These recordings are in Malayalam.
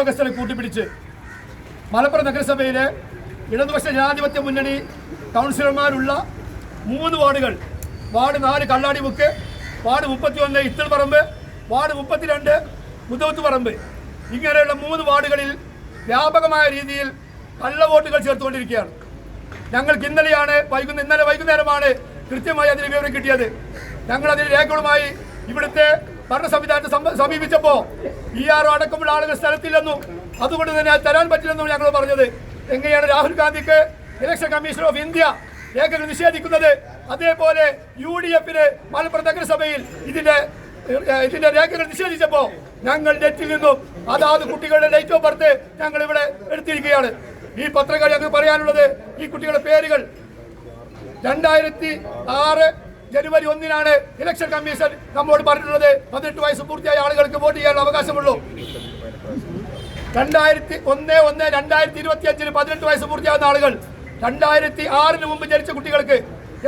ഉദ്യോഗസ്ഥരെ കൂട്ടിപ്പിടിച്ച് മലപ്പുറം നഗരസഭയിലെ ഇടതുപക്ഷ ജനാധിപത്യ മുന്നണി കൗൺസിലർമാരുള്ള മൂന്ന് വാർഡുകൾ. വാർഡ് നാല് കള്ളാടിമുക്ക് വാർഡ് മുപ്പത്തിയൊന്ന് ഇത്തിൾപറമ്പ് വാർഡ് മുപ്പത്തിരണ്ട് മുതവത്ത് പറമ്പ്. ഇങ്ങനെയുള്ള മൂന്ന് വാർഡുകളിൽ വ്യാപകമായ രീതിയിൽ കള്ളവോട്ടുകൾ ചേർത്തുകൊണ്ടിരിക്കുകയാണ്. ഞങ്ങൾക്ക് ഇന്നലെയാണ് വൈകുന്ന ഇന്നലെ വൈകുന്നേരമാണ് കൃത്യമായി അതിന് വിവരം കിട്ടിയത്. ഞങ്ങൾ അതിന് രേഖകളുമായി ഇവിടുത്തെ ഭരണ സംവിധാനത്തെ സമ- സമീപിച്ചപ്പോ ഇ ആർ അടക്കമുള്ള ആളുകൾ സ്ഥലത്തില്ലെന്നും. അതുകൊണ്ട് തന്നെ അത് തരാൻ പറ്റില്ലെന്നും ഞങ്ങൾ പറഞ്ഞത്. എങ്ങനെയാണ് രാഹുൽ ഗാന്ധിക്ക് ഇലക്ഷൻ കമ്മീഷൻ ഓഫ് ഇന്ത്യ രേഖകൾ നിഷേധിക്കുന്നത്? അതേപോലെ യു ഡി എഫിന് മലപ്പുറം നഗരസഭയിൽ ഇതിന്റെ ഇതിന്റെ രേഖകൾ നിഷേധിച്ചപ്പോ ഞങ്ങൾ നെറ്റിൽ നിന്നും അതാത് കുട്ടികളുടെ ഡേറ്റ് ഓഫ് ബർത്ത് ഞങ്ങൾ ഇവിടെ എടുത്തിരിക്കുകയാണ്. ഈ പത്രങ്ങൾ ഞങ്ങൾക്ക് പറയാനുള്ളത് ഈ കുട്ടികളുടെ പേരുകൾ. രണ്ടായിരത്തി ആറ് ജനുവരി ഒന്നിനാണ് ഇലക്ഷൻ കമ്മീഷൻ നമ്മോട് പറഞ്ഞിട്ടുള്ളത് പതിനെട്ട് വയസ്സ് പൂർത്തിയായ ആളുകൾക്ക് വോട്ട് ചെയ്യാൻ അവകാശമുള്ളൂ. രണ്ടായിരത്തി ഒന്ന് ഒന്ന് രണ്ടായിരത്തി ഇരുപത്തി അഞ്ചിന് പതിനെട്ട് വയസ്സ് പൂർത്തിയാകുന്ന ആളുകൾ രണ്ടായിരത്തി ആറിന് മുമ്പ് ജനിച്ച കുട്ടികൾക്ക്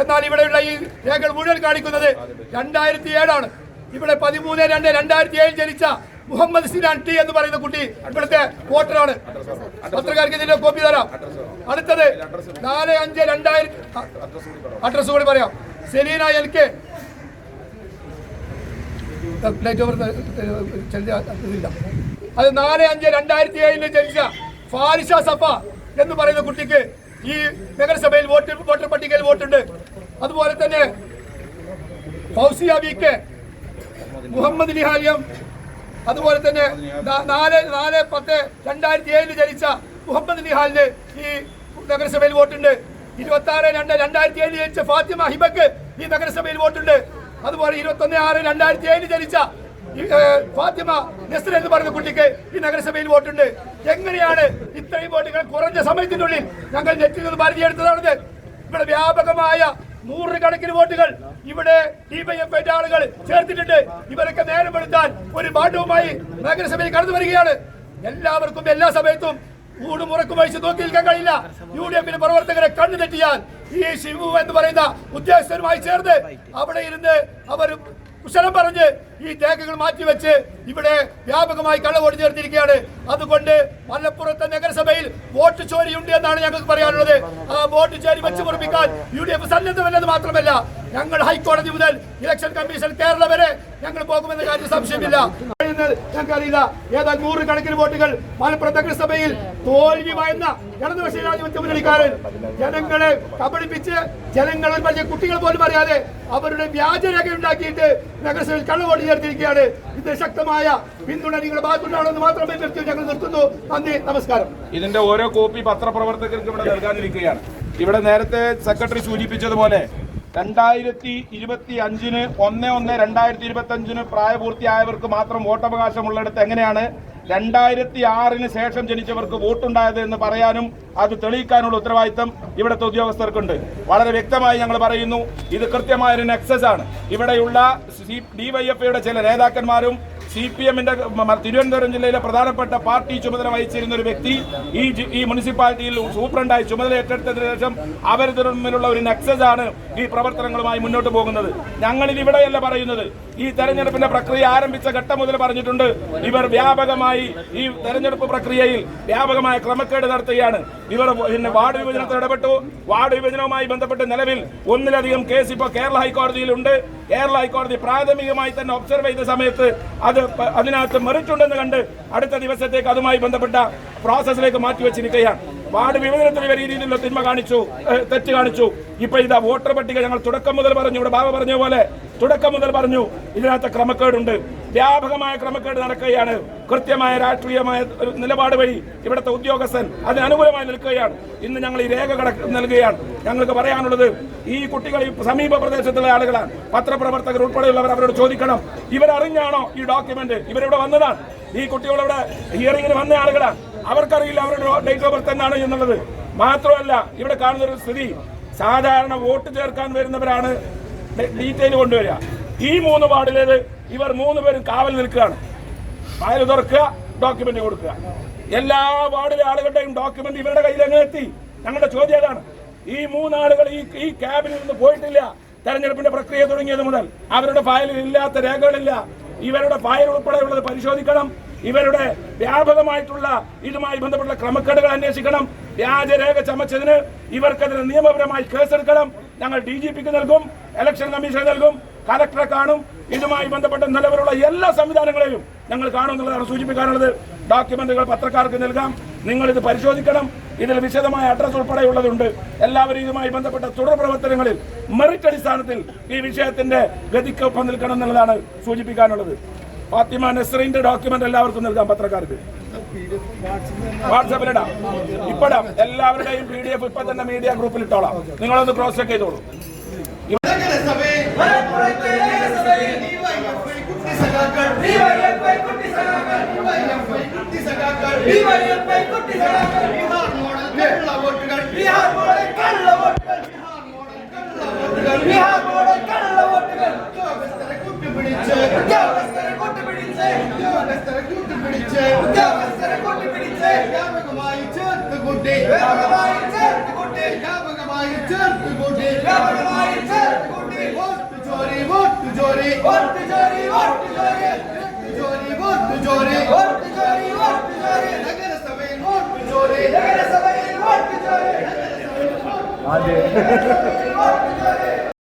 എന്നാൽ ഇവിടെയുള്ള ഈ രേഖകൾ മുഴുവൻ കാണിക്കുന്നത് രണ്ടായിരത്തി ഏഴാണ്. ഇവിടെ പതിമൂന്ന് രണ്ട് രണ്ടായിരത്തി ഏഴിൽ ജനിച്ച മുഹമ്മദ് സിനാൻ ടി എന്ന് പറയുന്ന കുട്ടി ഇവിടുത്തെ വോട്ടറാണ്. പത്രക്കാർക്ക് ഇതിന്റെ കോപ്പി തരാം. അടുത്തത് നാല് അഞ്ച് രണ്ടായിരത്തി അഡ്രസ് കൂടി പറയാം. സെലീന എൽ കെ അത് നാല് അഞ്ച് രണ്ടായിരത്തി ഏഴിൽ ജനിച്ച ഫാരിഷ സഫ എന്ന് പറയുന്ന കുട്ടിക്ക് ഈ നഗരസഭയിൽ വോട്ട് വോട്ടർ പട്ടികയിൽ വോട്ടുണ്ട്. അതുപോലെ തന്നെ ഫൗസിയ വി കെ മുഹമ്മദ് നിഹാലിയം അതുപോലെ തന്നെ നാല് നാല് പത്ത് രണ്ടായിരത്തി ഏഴിൽ ജനിച്ച മുഹമ്മദ് നിഹാലിന് ഈ നഗരസഭയിൽ വോട്ടുണ്ട്. ഇരുപത്തി ആറ് രണ്ട് രണ്ടായിരത്തി ഏഴ് ജനിച്ച ഫാത്തിമ ഹിബക്ക് ഈ നഗരസഭയിൽ വോട്ടുണ്ട്. അതുപോലെ ഇരുപത്തി ഒന്ന് ആറ് രണ്ടായിരത്തി ഏഴ് ജനിച്ച ഫാത്തിമ നെസ്ർ എന്ന് പറയുന്ന കുട്ടിക്ക് ഈ നഗരസഭയിൽ വോട്ടുണ്ട്. എങ്ങനെയാണ് ഇത്രയും വോട്ടുകൾ കുറഞ്ഞ സമയത്തിനുള്ളിൽ ഞങ്ങൾ നെറ്റിൽ നിന്ന് പരിചയമെടുത്തതാണിത് ഇവിടെ വ്യാപകമായ നൂറുകണക്കിന് വോട്ടുകൾ ഇവിടെ ഡിവൈഎഫ്ഐന്റെ ആളുകൾ ചേർത്തിട്ടുണ്ട്. ഇവരൊക്കെ നേരം എടുത്താൽ ഒരു പാഠവുമായി നഗരസഭയിൽ കടന്നു വരികയാണ്. എല്ലാവർക്കും എല്ലാ സമയത്തും ഊടും മുറക്കു വഹിച്ച് നോക്കി നിൽക്കാൻ കഴിയില്ല. യു ഡി എഫിന്റെ പ്രവർത്തകരെ കണ്ണു തെറ്റിയാൽ ഈ ശിവു എന്ന് പറയുന്ന ഉദ്യോഗസ്ഥരുമായി ചേർന്ന് അവിടെ ഇരുന്ന് അവർ കുശലം പറഞ്ഞ് ഈ രേഖകൾ മാറ്റിവെച്ച് ഇവിടെ വ്യാപകമായി കള്ളവോട്ട് ചേർത്തിരിക്കുകയാണ്. അതുകൊണ്ട് മലപ്പുറത്തെ നഗരസഭയിൽ വോട്ട് ചോരിയുണ്ട് എന്നാണ് ഞങ്ങൾക്ക് പറയാനുള്ളത്. ആ വോട്ട് ചോരി വെച്ച് പൊറപ്പിക്കാൻ യു ഡി എഫ് സന്നദ്ധമല്ലെന്ന് മാത്രമല്ല ഞങ്ങൾ ഹൈക്കോടതി മുതൽ ഇലക്ഷൻ കമ്മീഷൻ കേരള വരെ ഞങ്ങൾ പോകുമെന്ന കാര്യം സംശയമില്ല. പറയുന്നത് ഞങ്ങൾക്കറിയില്ല. ഏതാണ്ട് നൂറുകണക്കിന് വോട്ടുകൾ മലപ്പുറം നഗരസഭയിൽ തോൽവി വായുന്ന ഇടതുപക്ഷ ജനാധിപത്യ മുന്നണിക്കാരൻ. ജനങ്ങളെ കബളിപ്പിച്ച് ജനങ്ങളെ വലിയ കുട്ടികൾ പോലും അറിയാതെ അവരുടെ വ്യാജരേഖ ഉണ്ടാക്കിയിട്ട് നഗരസഭയിൽ കള്ളവോട്ട് ചേർത്തിരിക്കുകയാണ് ഇത് ശക്തമായ പിന്തുണ നിങ്ങളുടെ ഭാഗത്തുണ്ടാവണമെന്ന് മാത്രമേ ഞങ്ങൾ നിർത്തുന്നു. നന്ദി നമസ്കാരം. ഇതിന്റെ ഓരോ കോപ്പി പത്രപ്രവർത്തകർക്ക് ഇവിടെ നൽകാനിരിക്കുകയാണ്. ഇവിടെ നേരത്തെ സെക്രട്ടറി സൂചിപ്പിച്ചതുപോലെ രണ്ടായിരത്തി ഇരുപത്തി അഞ്ചിന് ഒന്ന് ഒന്ന് രണ്ടായിരത്തി ഇരുപത്തി അഞ്ചിന് പ്രായപൂർത്തിയായവർക്ക് മാത്രം വോട്ടവകാശമുള്ളിടത്ത് എങ്ങനെയാണ് രണ്ടായിരത്തി ആറിന് ശേഷം ജനിച്ചവർക്ക് വോട്ടുണ്ടായത് എന്ന് പറയാനും അത് തെളിയിക്കാനുള്ള ഉത്തരവാദിത്തം ഇവിടുത്തെ ഉദ്യോഗസ്ഥർക്കുണ്ട്. വളരെ വ്യക്തമായി ഞങ്ങൾ പറയുന്നു ഇത് കൃത്യമായൊരു നെക്സസ് ആണ്. ഇവിടെയുള്ള ഡിവൈഎഫ്ഐയുടെ ചില നേതാക്കന്മാരും സി പി എമ്മിന്റെ തിരുവനന്തപുരം ജില്ലയിലെ പ്രധാനപ്പെട്ട പാർട്ടി ചുമതല വഹിച്ചിരുന്ന ഒരു വ്യക്തി ഈ ഈ മുനിസിപ്പാലിറ്റിയിൽ സൂപ്രണ്ടായി ചുമതല ഏറ്റെടുത്തതിനു ശേഷം അവർ തമ്മിലുള്ള ഒരു നെക്സസ് ആണ് ഈ പ്രവർത്തനങ്ങളുമായി മുന്നോട്ട് പോകുന്നത്. ഞങ്ങളിൽ ഇവിടെയല്ല പറയുന്നത്. ഈ തെരഞ്ഞെടുപ്പിന്റെ പ്രക്രിയ ആരംഭിച്ച ഘട്ടം മുതൽ പറഞ്ഞിട്ടുണ്ട്. ഇവർ വ്യാപകമായി ഈ തെരഞ്ഞെടുപ്പ് പ്രക്രിയയിൽ വ്യാപകമായ ക്രമക്കേട് നടത്തുകയാണ്. ഇവർ പിന്നെ വാർഡ് വിഭജനത്തിൽ ഇടപെട്ടു. വാർഡ് വിഭജനവുമായി ബന്ധപ്പെട്ട് നിലവിൽ ഒന്നിലധികം കേസ് ഇപ്പോൾ കേരള ഹൈക്കോടതിയിലുണ്ട്. കേരള ഹൈക്കോടതി പ്രാഥമികമായി തന്നെ ഒബ്സർവ് ചെയ്ത സമയത്ത് അത് അതിനകത്ത് മറിച്ചുണ്ടെന്ന് കണ്ട് അടുത്ത ദിവസത്തേക്ക് അതുമായി ബന്ധപ്പെട്ട പ്രോസസ്സിലേക്ക് മാറ്റിവെച്ചിരിക്കുകയാണ്. വാർഡ് വിഭജനത്തിന് രീതിയിലുള്ള തിന്മ കാണിച്ചു തെറ്റ് കാണിച്ചു. ഇപ്പൊ ഇതാ വോട്ടർ പട്ടിക ഞങ്ങൾ തുടക്കം മുതൽ പറഞ്ഞു. ഇവിടെ ബാബ പറഞ്ഞ പോലെ തുടക്കം മുതൽ പറഞ്ഞു. ഇതിനകത്ത് ക്രമക്കേടുണ്ട്. വ്യാപകമായ ക്രമക്കേട് നടക്കുകയാണ്. കൃത്യമായ രാഷ്ട്രീയമായ നിലപാട് വഴി ഇവിടുത്തെ ഉദ്യോഗസ്ഥൻ അതിനനുകൂലമായി നിൽക്കുകയാണ്. ഇന്ന് ഞങ്ങൾ ഈ രേഖ നൽകുകയാണ്. ഞങ്ങൾക്ക് പറയാനുള്ളത് ഈ കുട്ടികൾ ഈ സമീപ പ്രദേശത്തുള്ള ആളുകളാണ്. പത്രപ്രവർത്തകർ ഉൾപ്പെടെയുള്ളവർ അവരോട് ചോദിക്കണം. ഇവരറിഞ്ഞാണോ ഈ ഡോക്യുമെന്റ്? ഇവരിവിടെ വന്നതാണ്. ഈ കുട്ടികളിവിടെ ഹിയറിംഗിന് വന്ന ആളുകളാണ്. അവർക്കറിയില്ല അവരുടെ ഡേറ്റ് ഓഫ് ബർത്ത് എന്നാണ് എന്നുള്ളത്. മാത്രമല്ല ഇവിടെ കാണുന്ന ഒരു സ്ഥിതി സാധാരണ വോട്ട് ചേർക്കാൻ വരുന്നവരാണ് ഡീറ്റെയിൽ കൊണ്ടുവരിക. ഈ മൂന്ന് വാർഡിലേത് ഇവർ മൂന്ന് പേരും കാവൽ നിൽക്കുകയാണ്. ഫയൽ തുറക്കുക ഡോക്യുമെന്റ് കൊടുക്കുക. എല്ലാ വാർഡിലെ ആളുകളുടെയും ഡോക്യുമെന്റ് ഇവരുടെ കയ്യിൽ അങ്ങ് എത്തി. ഞങ്ങളുടെ ചോദ്യം അതാണ് ഈ മൂന്നാളുകൾ ഈ ഈ ക്യാബിനിൽ നിന്ന് പോയിട്ടില്ല. തെരഞ്ഞെടുപ്പിന്റെ പ്രക്രിയ തുടങ്ങിയത് മുതൽ. അവരുടെ ഫയലിൽ ഇല്ലാത്ത രേഖകളില്ല. ഇവരുടെ ഫയൽ ഉൾപ്പെടെയുള്ളത് പരിശോധിക്കണം. ഇവരുടെ വ്യാപകമായിട്ടുള്ള ഇതുമായി ബന്ധപ്പെട്ട ക്രമക്കേടുകൾ അന്വേഷിക്കണം. വ്യാജരേഖ ചമച്ചതിന് ഇവർക്കെതിരെ നിയമപരമായി കേസെടുക്കണം. ഞങ്ങൾ ഡി ജി പിക്ക് നൽകും ഇലക്ഷൻ കമ്മീഷൻ നൽകും കലക്ടറെ കാണും. ഇതുമായി ബന്ധപ്പെട്ട നിലവിലുള്ള എല്ലാ സംവിധാനങ്ങളെയും ഞങ്ങൾ കാണും എന്നുള്ളതാണ് സൂചിപ്പിക്കാനുള്ളത്. ഡോക്യുമെന്റുകൾ പത്രക്കാർക്ക് നൽകാം. നിങ്ങൾ ഇത് പരിശോധിക്കണം. ഇതിൽ വിശദമായ അഡ്രസ് ഉൾപ്പെടെയുള്ളതുണ്ട് എല്ലാവരും ഇതുമായി ബന്ധപ്പെട്ട തുടർ പ്രവർത്തനങ്ങളിൽ മെറിറ്റ് അടിസ്ഥാനത്തിൽ ഈ വിഷയത്തിന്റെ ഗതിക്കൊപ്പം നിൽക്കണം എന്നുള്ളതാണ് സൂചിപ്പിക്കാനുള്ളത്. ഫാത്തിമ നസ്രീന്റെ ഡോക്യുമെന്റ് എല്ലാവർക്കും നൽകാം പത്രക്കാർക്ക്. വാട്സാപ്പിലിടാം ഇപ്പടാം. എല്ലാവരുടെയും പി ഡി എഫ് ഇപ്പൊ തന്നെ മീഡിയ ഗ്രൂപ്പിൽ ഇട്ടോളാം. നിങ്ങളൊന്ന് ക്രോസ് ചെക്ക് ചെയ്തോളൂ. What?